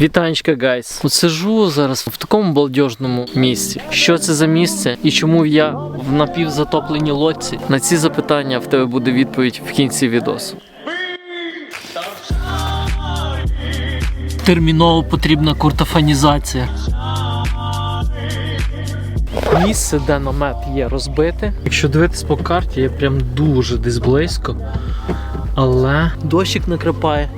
Вітанечка, гайс. От сижу зараз в такому балдежному місці. Що це за місце і чому я в напівзатопленій лодці? На ці запитання в тебе буде відповідь в кінці відосу. Терміново потрібна куртофанізація. Місце, де намет є розбите. Якщо дивитись по карті, я прям дуже десь близько. Але дощик накрапає.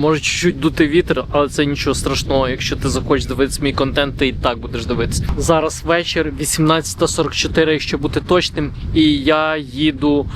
Може чуть-чуть дути вітер, але це нічого страшного. Якщо ти захочеш дивитися мій контент, ти і так будеш дивитися. Зараз вечір, 18.44, якщо бути точним, і я їду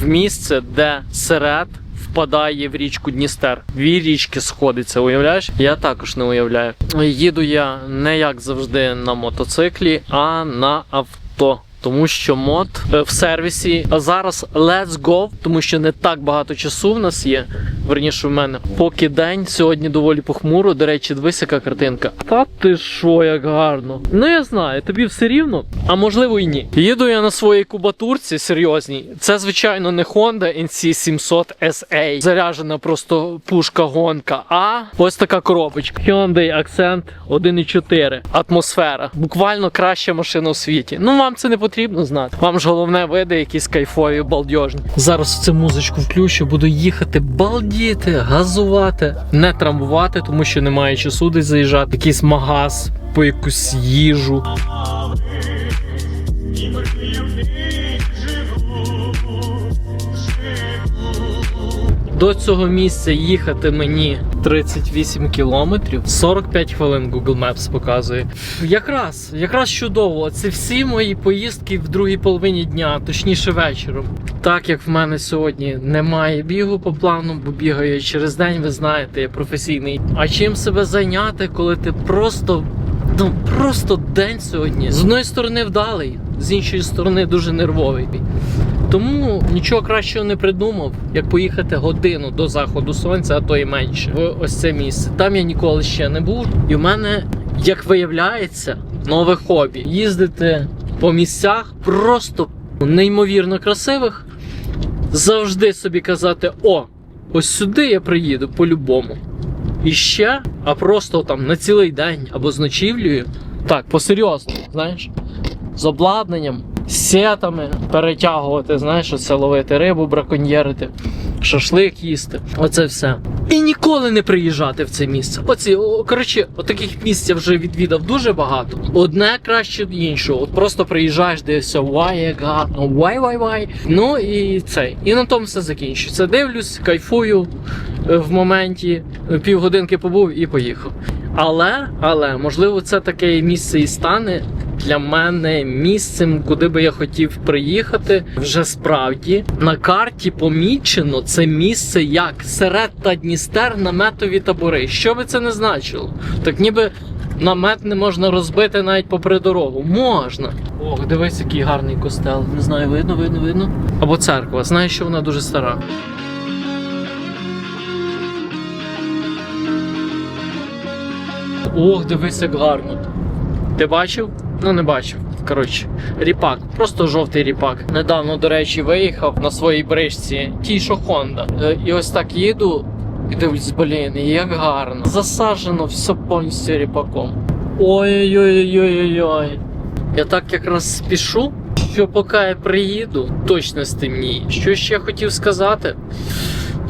в місце, де серед впадає в річку Дністер. Дві річки сходиться, уявляєш? Я також не уявляю. Їду я не як завжди на мотоциклі, а на авто. Тому що мод е, в сервісі. А зараз let's go, тому що не так багато часу в нас є. Верніше в мене. Поки день сьогодні доволі похмуро. До речі, дивись, яка картинка. Та ти що, як гарно. Ну я знаю, тобі все рівно, а можливо і ні. Їду я на своїй кубатурці серйозній. Це, звичайно, не Honda NC700 SA. Заряджена просто пушка гонка. А ось така коробочка. Hyundai Accent 1.4. Атмосфера. Буквально краща машина у світі. Ну вам це не потрібно знати. Вам ж головне види якісь кайфові, балдежні. Зараз цю музичку включу, буду їхати балдіти, газувати, не трамбувати, тому що немає часу десь заїжджати. Якийсь магаз по якусь їжу. До цього місця їхати мені 38 кілометрів, 45 хвилин Google Maps показує. Якраз, якраз чудово. Це всі мої поїздки в другій половині дня, точніше вечором. Так як в мене сьогодні немає бігу по плану, бо бігаю через день, ви знаєте, я професійний. А чим себе зайняти, коли ти просто. Ну просто день сьогодні. З одної сторони вдалий, з іншої сторони дуже нервовий. Тому нічого кращого не придумав, як поїхати годину до заходу сонця, а то і менше, в ось це місце. Там я ніколи ще не був. І в мене, як виявляється, нове хобі їздити по місцях просто неймовірно красивих. Завжди собі казати: о, ось сюди я приїду по-любому. І ще, а просто там на цілий день або з ночівлею. Так, посерйозно, знаєш, з обладнанням, сетами перетягувати, знаєш, оце ловити рибу, браконьєрити, шашлик їсти. Оце все. І ніколи не приїжджати в це місце. Оці, о, коротше, отаких місць я вже відвідав дуже багато. Одне краще іншого. От просто приїжджаєш, дивишся, вай, як гарно, вай, вай, вай. Ну і цей. І на тому все закінчується. Дивлюсь, кайфую е, в моменті, півгодинки побув і поїхав. Але, але, можливо, це таке місце і стане для мене місцем, куди би я хотів приїхати. Вже справді на карті помічено це місце як серед та Дністер наметові табори. Що би це не значило? Так ніби намет не можна розбити навіть попри дорогу. Можна. Ох, дивись, який гарний костел. Не знаю, видно, видно, видно. Або церква. Знаю, що вона дуже стара. Ох, дивись, як гарно. Ти бачив? Ну не бачив. Коротше, ріпак, просто жовтий ріпак. Недавно, до речі, виїхав на своїй бричці, тій, що Honda. Е, І ось так їду і дивлюсь, блін, як гарно. Засаджено все повністю ріпаком. Ой-ой-ой-ой-ой. Я так якраз спішу, що поки я приїду, точно стемніє. Що ще хотів сказати?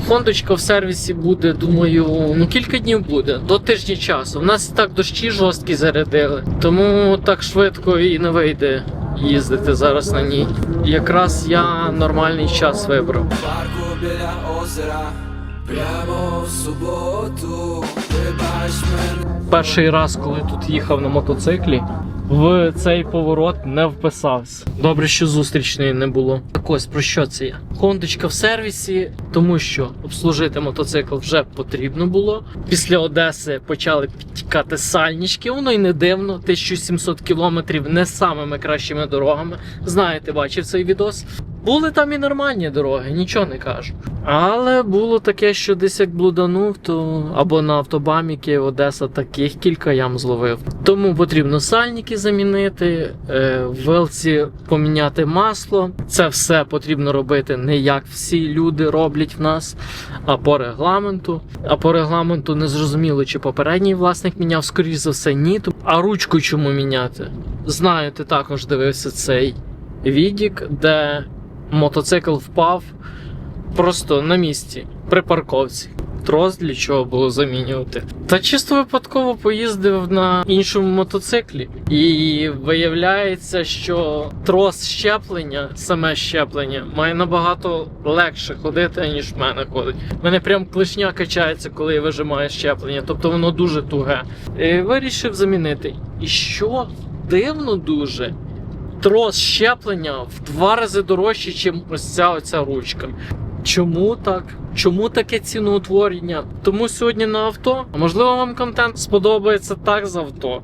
Хондочка в сервісі буде, думаю, ну кілька днів буде, до тижня часу. У нас так дощі жорсткі зарядили, тому так швидко і не вийде їздити зараз на ній. Якраз я нормальний час вибрав. парку біля озера, прямо в суботу. Перший раз, коли тут їхав на мотоциклі, в цей поворот не вписався. Добре, що зустрічної не було. Так ось про що це я? Хондочка в сервісі, тому що обслужити мотоцикл вже потрібно було. Після Одеси почали підтікати сальнички. Воно й не дивно. 1700 кілометрів не самими кращими дорогами. Знаєте, бачив цей відос. Були там і нормальні дороги, нічого не кажу. Але було таке, що десь як блуданув, то або на автобан. Бамі, Київ, Одеса таких кілька ям зловив. Тому потрібно сальники замінити, е, в велці поміняти масло. Це все потрібно робити не як всі люди роблять в нас, а по регламенту. А по регламенту не зрозуміло, чи попередній власник міняв, скоріш за все, ні. А ручку чому міняти? Знаю, ти також дивився цей відік, де мотоцикл впав просто на місці при парковці. Трос для чого було замінювати. Та чисто випадково поїздив на іншому мотоциклі, і виявляється, що трос щеплення, саме щеплення, має набагато легше ходити, ніж в мене ходить. У мене прям клешня качається, коли я вижимаю щеплення, тобто воно дуже туге. І вирішив замінити. І що дивно дуже, трос щеплення в два рази дорожче, ніж ось ця оця ручка. Чому так? Чому таке ціноутворення? Тому сьогодні на авто. А можливо, вам контент сподобається так з авто.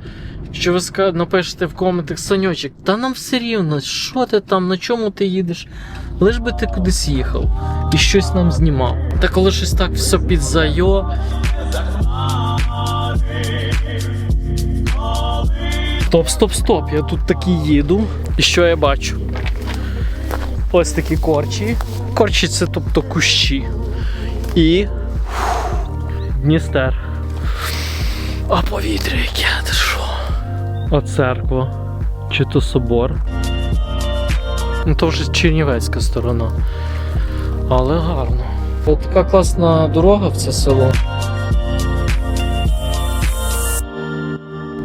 Що ви напишете в коментах Саньочек, та нам все рівно, що ти там, на чому ти їдеш? Лиш би ти кудись їхав і щось нам знімав. Та коли щось так все під зайо. Стоп, стоп, стоп. Я тут таки їду. І що я бачу? Ось такі корчі. Корчі це тобто кущі. І. Дністер. А повітря яке, ти що? А церква. Чи то собор. Ну то вже Чернівецька сторона. Але гарно. Така класна дорога в це село.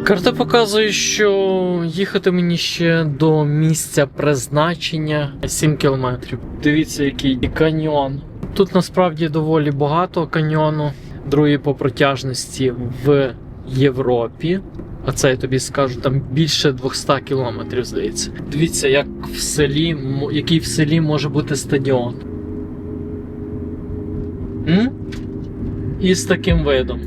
Карта показує, що їхати мені ще до місця призначення 7 кілометрів. Дивіться, який каньйон. Тут насправді доволі багато каньйону, другий по протяжності в Європі. А це я тобі скажу, там більше 200 кілометрів, здається. Дивіться, як в селі, який в селі може бути стадіон. М? І з таким видом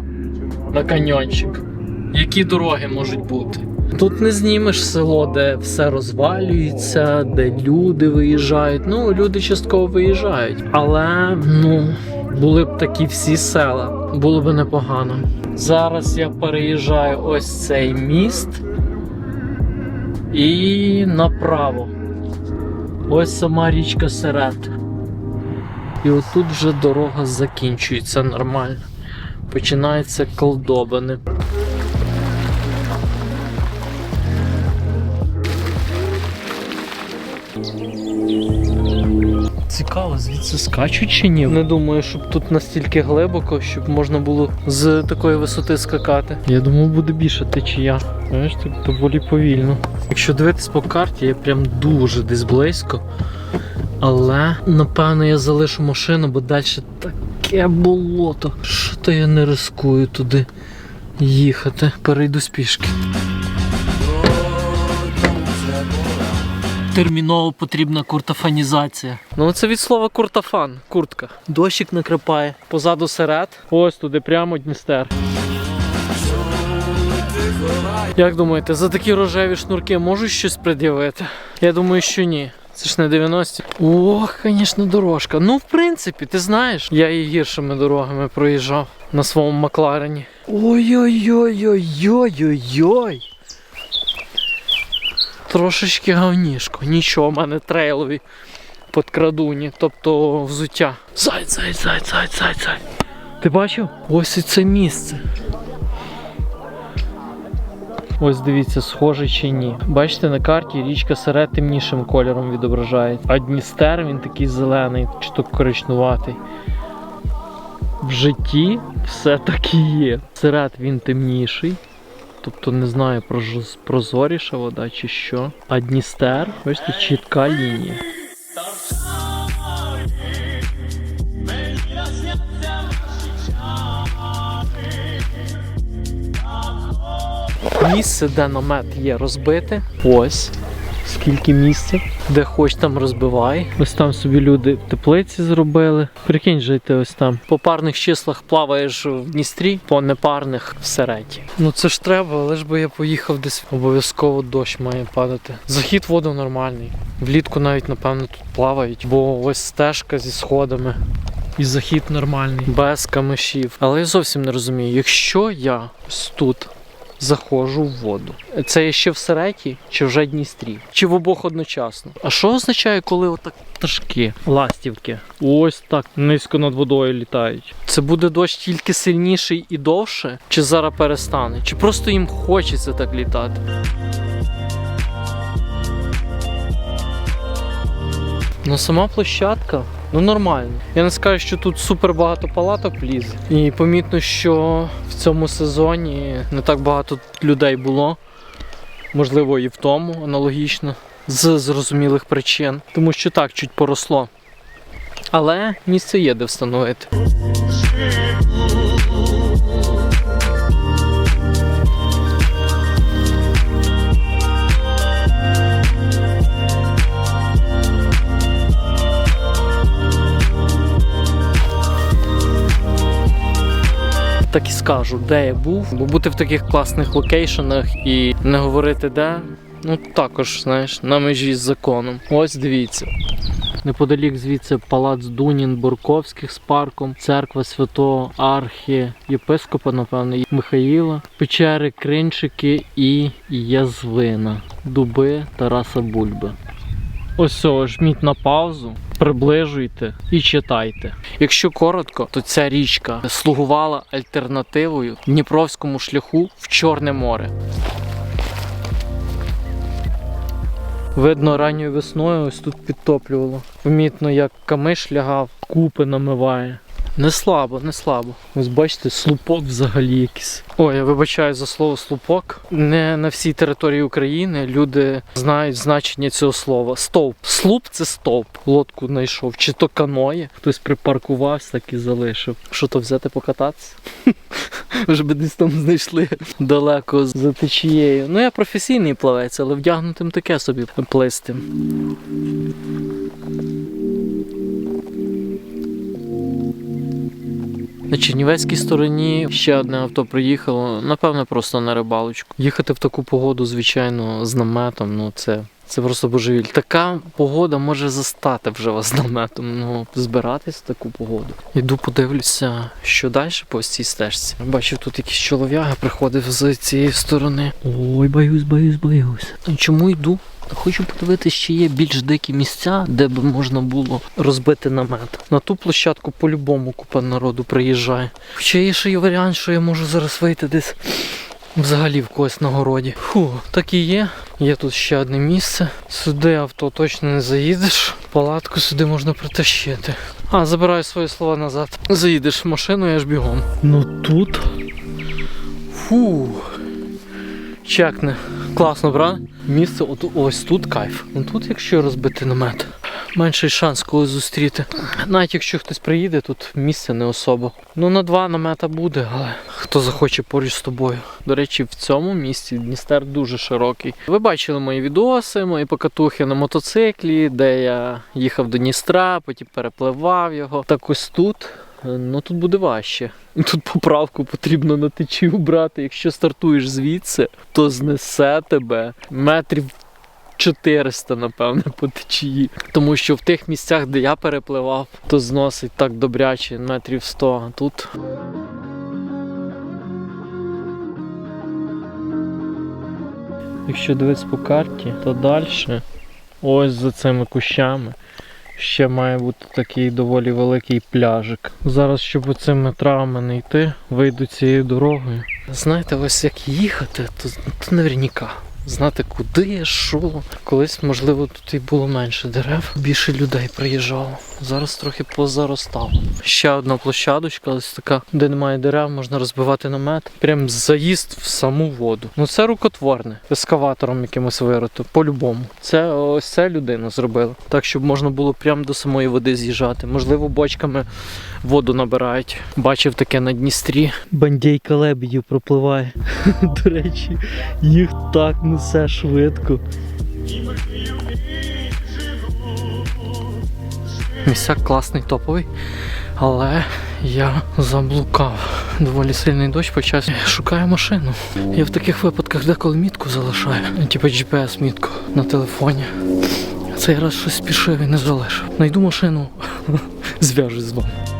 на каньйончик. Які дороги можуть бути? Тут не знімеш село, де все розвалюється, де люди виїжджають. Ну, люди частково виїжджають. Але ну, були б такі всі села, було б непогано. Зараз я переїжджаю ось цей міст і направо. Ось сама річка Серет. І отут вже дорога закінчується нормально. Починаються колдобини. Цікаво, звідси скачуть чи ні? Не думаю, щоб тут настільки глибоко, щоб можна було з такої висоти скакати. Я думав, буде більше течія. Знаєш, так доволі повільно. Якщо дивитись по карті, я прям дуже десь близько. Але напевно я залишу машину, бо далі таке болото. Що то я не рискую туди їхати. Перейду спішки. Терміново потрібна куртофанізація. Ну це від слова куртофан, куртка. Дощик накрапає. Позаду серед. Ось туди прямо Дністер. Як думаєте, за такі рожеві шнурки можуть щось пред'явити? Я думаю, що ні. Це ж не 90. Ох, звісно, дорожка. Ну, в принципі, ти знаєш, я і гіршими дорогами проїжджав на своєму Макларені. Ой-ой-ой-ой-ой-ой-ой. Трошечки гавнішко. Нічого, в мене трейлові подкрадуні, тобто взуття. Зай, зай, зай, зай, зай, зай. Ти бачив? Ось і це місце. Ось дивіться, схоже чи ні. Бачите, на карті річка Серед темнішим кольором відображає. А Дністер він такий зелений, чи то коричнуватий. В житті все так і є. Серед він темніший. Тобто не знаю, прозоріша вода чи що. А Дністер, бачите, чітка лінія. Місце, де намет є розбите. Ось. Скільки місця, де хоч там розбивай. Ось там собі люди теплиці зробили. Прикинь, жити ось там. По парних числах плаваєш в Дністрі, по непарних в сереті. Ну це ж треба, але ж би я поїхав десь обов'язково дощ має падати. Захід воду нормальний. Влітку навіть, напевно, тут плавають, бо ось стежка зі сходами. І захід нормальний. Без камишів. Але я зовсім не розумію, якщо я ось тут заходжу в воду, це я ще в Сереті чи вже Дністрі? Чи в обох одночасно? А що означає, коли отак пташки, ластівки, ось так низько над водою літають? Це буде дощ тільки сильніший і довше, чи зараз перестане? Чи просто їм хочеться так літати? Ну сама площадка, ну нормально. Я не скажу, що тут супер багато палаток ліз. І помітно, що в цьому сезоні не так багато людей було. Можливо, і в тому аналогічно, з зрозумілих причин. Тому що так, чуть поросло. Але місце є де встановити. Так і скажу, де я був, бо бути в таких класних локейшенах і не говорити де, ну також, знаєш, на межі з законом. Ось дивіться. Неподалік звідси палац Дунін Бурковських з парком, церква святого Архі єпископа, напевно, Михаїла, печери, кринчики і язвина, дуби Тараса Бульби. Ось жміть на паузу, приближуйте і читайте. Якщо коротко, то ця річка слугувала альтернативою Дніпровському шляху в Чорне море. Видно, ранньою весною ось тут підтоплювало. Помітно, як камиш лягав, купи намиває. Не слабо, не слабо. Ось бачите, слупок взагалі якийсь. Ой, я вибачаю за слово слупок. Не на всій території України люди знають значення цього слова. Стовп. Слуп це стовп. Лодку знайшов. Чи то каноє. Хтось припаркувався, так і залишив. Що то взяти покататися? Вже би десь там знайшли далеко за течією. Ну я професійний плавець, але вдягнутим таке собі плисти. На Чернівецькій стороні ще одне авто приїхало, напевно, просто на рибалочку. Їхати в таку погоду, звичайно, з наметом, ну це. Це просто божевіль. Така погода може застати вже вас наметом. Ну, збиратись в таку погоду. Іду подивлюся, що далі по цій стежці. Бачив, тут якийсь чолов'яга приходив з цієї сторони. Ой, боюсь, боюсь, боюсь. Чому йду? Хочу подивитися, чи є більш дикі місця, де б можна було розбити намет. На ту площадку по-любому купа народу приїжджає. Хоча є ще й варіант, що я можу зараз вийти десь взагалі в когось на городі. Фу, так і є. Є тут ще одне місце. Сюди авто точно не заїдеш. Палатку сюди можна притащити. А, забираю свої слова назад. Заїдеш в машину, я ж бігом. Ну тут. Фу. Чекне. Класно, правда? Місце от ось тут кайф. Тут, якщо розбити намет, менший шанс когось зустріти. Навіть якщо хтось приїде, тут місця не особо. Ну на два намета буде, але хто захоче поруч з тобою. До речі, в цьому місці Дністер дуже широкий. Ви бачили мої відоси, мої покатухи на мотоциклі, де я їхав до Дністра, потім перепливав його. Так ось тут. Е, Ну тут буде важче. Тут поправку потрібно на течію брати. Якщо стартуєш звідси, то знесе тебе метрів 400, напевне, по течії. Тому що в тих місцях, де я перепливав, то зносить так добряче метрів 100. А тут. Якщо дивитися по карті, то далі, ось за цими кущами, ще має бути такий доволі великий пляжик. Зараз, щоб оцими травами не йти, вийду цією дорогою. Знаєте, ось як їхати, то, то наверняка. Знати, куди, що. Колись, можливо, тут і було менше дерев, більше людей приїжджало. Зараз трохи позаростало. Ще одна площадочка, ось така, де немає дерев, можна розбивати намет. Прям заїзд в саму воду. Ну це рукотворне, ескаватором якимось вирито, по-любому. Це ось це людина зробила. Так, щоб можна було прямо до самої води з'їжджати. Можливо, бочками воду набирають. Бачив таке на Дністрі. Бандейка лебедів пропливає. До речі, їх так несе швидко. Місяк класний топовий, але я заблукав. Доволі сильний дощ почався. Шукаю машину. Я в таких випадках деколи мітку залишаю. Ну, Типу GPS-мітку на телефоні. Цей раз щось спішив і не залишив. Найду машину, зв'яжусь з вами.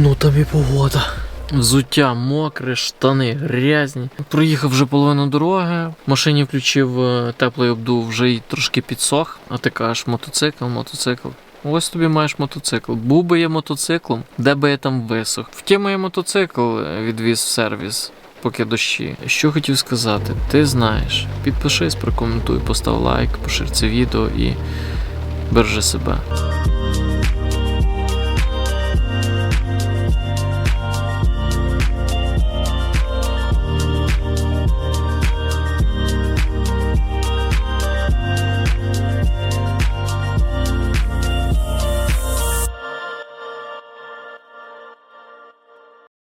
Ну там і погода. Взуття мокре, штани грязні. Проїхав вже половину дороги. В машині включив е, теплий обдув, вже й трошки підсох. А ти кажеш, мотоцикл, мотоцикл. Ось тобі маєш мотоцикл. Був би я мотоциклом, де би я там висох. Втім, я мотоцикл е, відвіз в сервіс. Поки дощі. Що хотів сказати, ти знаєш. Підпишись, прокоментуй, постав лайк, пошир це відео і бережи себе.